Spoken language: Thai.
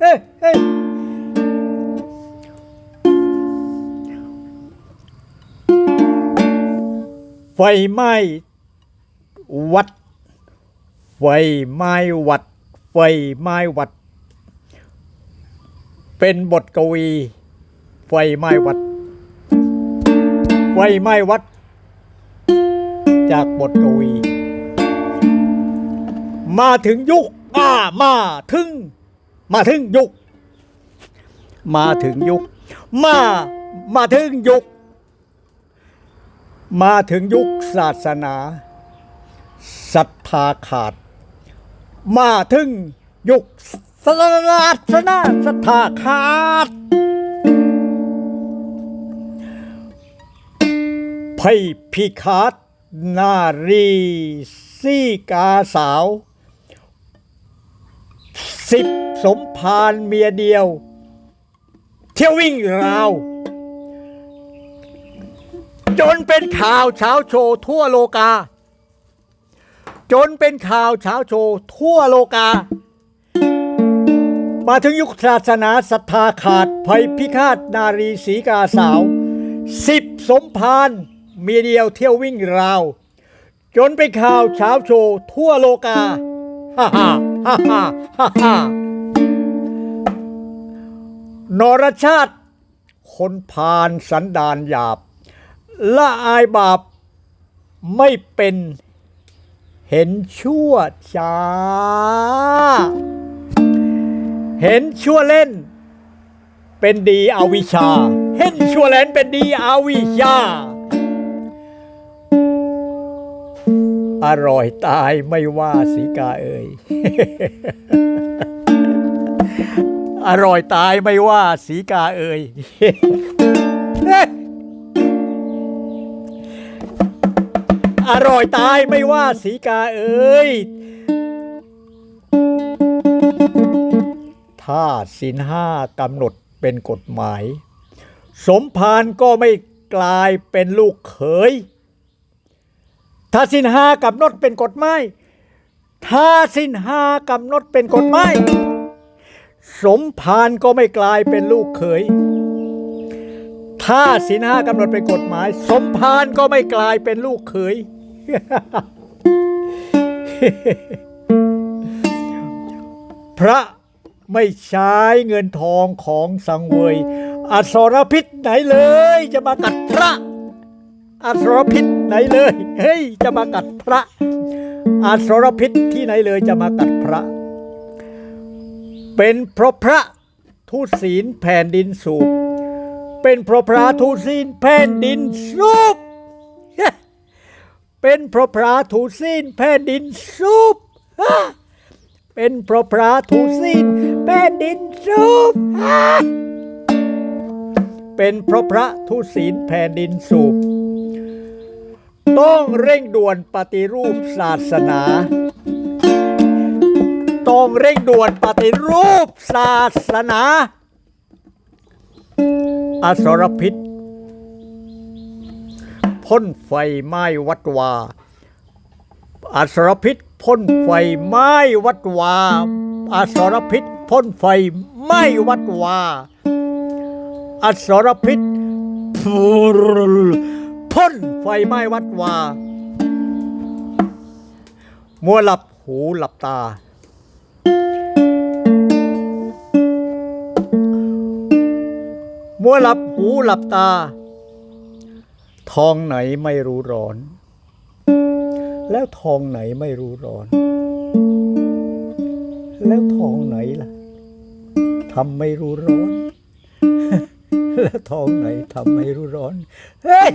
เฮ้ยเฮ้ยไฟไหม้วัด ไฟไหม้วัด ไฟไหม้วัด เป็นบทกวี ไฟไหม้วัด ไฟไหม้วัด จากบทกวี มาถึงยุคอามาถึง มาถึงยุค มาถึงยุค มา มาถึงยุค มาถึงยุคศาสนาศรัทธาขาด มาถึงยุคศาสนาศรัทธาขาดภัยพิฆาตนารีสีกาสาวสิบ สมภารเมียเดียว เที่ยววิ่งราว จนเป็นข่าวเช้าโชว์ทั่วโลกา จนเป็นข่าวเช้าโชว์ทั่วโลกา มาถึงยุคศาสนาศรัทธาขาดภัยพิฆาตนารีสีกาสาวสิบสมภารเมียเดียวเที่ยววิ่งราว จนเป็นข่าวเช้าโชว์ทั่วโลกาฮ่าฮ่าฮ่าฮ่าฮ่า นรชาติ คนพาลสันดานหยาบ ละอายบาปไม่เป็นเห็นชั่วช้า เห็นชั่วเล่น เป็นดีอวิชา เห็นชั่วเล่นเป็นดีอวิชา อร่อยตายไม่ว่าสีกาเอ่ย อร่อยตายไม่ว่าสีกาเอ่ย อร่อยตายไม่ว่าสีกาเอ่ย ถ้าสินห้ากำหนดเป็นกฎหมาย สมภารก็ไม่กลายเป็นลูกเขย ถ้าสินห้ากำหนดเป็นกฎหมาย ถ้าสินห้ากำหนดเป็นกฎหมาย สมภารก็ไม่กลายเป็นลูกเขย ถ้าสินห้ากำหนดเป็นกฎหมาย สมภารก็ไม่กลายเป็นลูกเขย พระไม่ใช้เงินทองของสังเวยอสรพิษไหนเลย จะมากัดพระอสรพิษไหนเลย เฮ้ย จะมากัดพระอสรพิษที่ไหนเลยจะมากัดพระ เป็นเพราะพระทุศีลแผ่นดินสูบเป็นเพราะพระทุศีลแผ่นดินสูบเป็นเพราะพระทุศีลแผ่นดินสูบเป็นเพราะพระทุศีลแผ่นดินสูบเป็นเพราะพระทุศีลแผ่นดินสูบต้องเร่งด่วนปฏิรูปศาสนา ต้องเร่งด่วนปฏิรูปศาสนา อสรพิษพ่นไฟไหม้วัดวา อสรพิษพ่นไฟไหม้วัดวา อสรพิษพ่นไฟไหม้วัดวา อสรพิษพ่นไฟไหม้วัดวา มัวหลับหูหลับตา มัวหลับหูหลับตา ทองไหนไม่รู้ร้อน แล้วทองไหนไม่รู้ร้อน แล้วทองไหนล่ะทำไม่รู้ร้อน แล้วทองไหนทำไม่รู้ร้อน เฮ้ย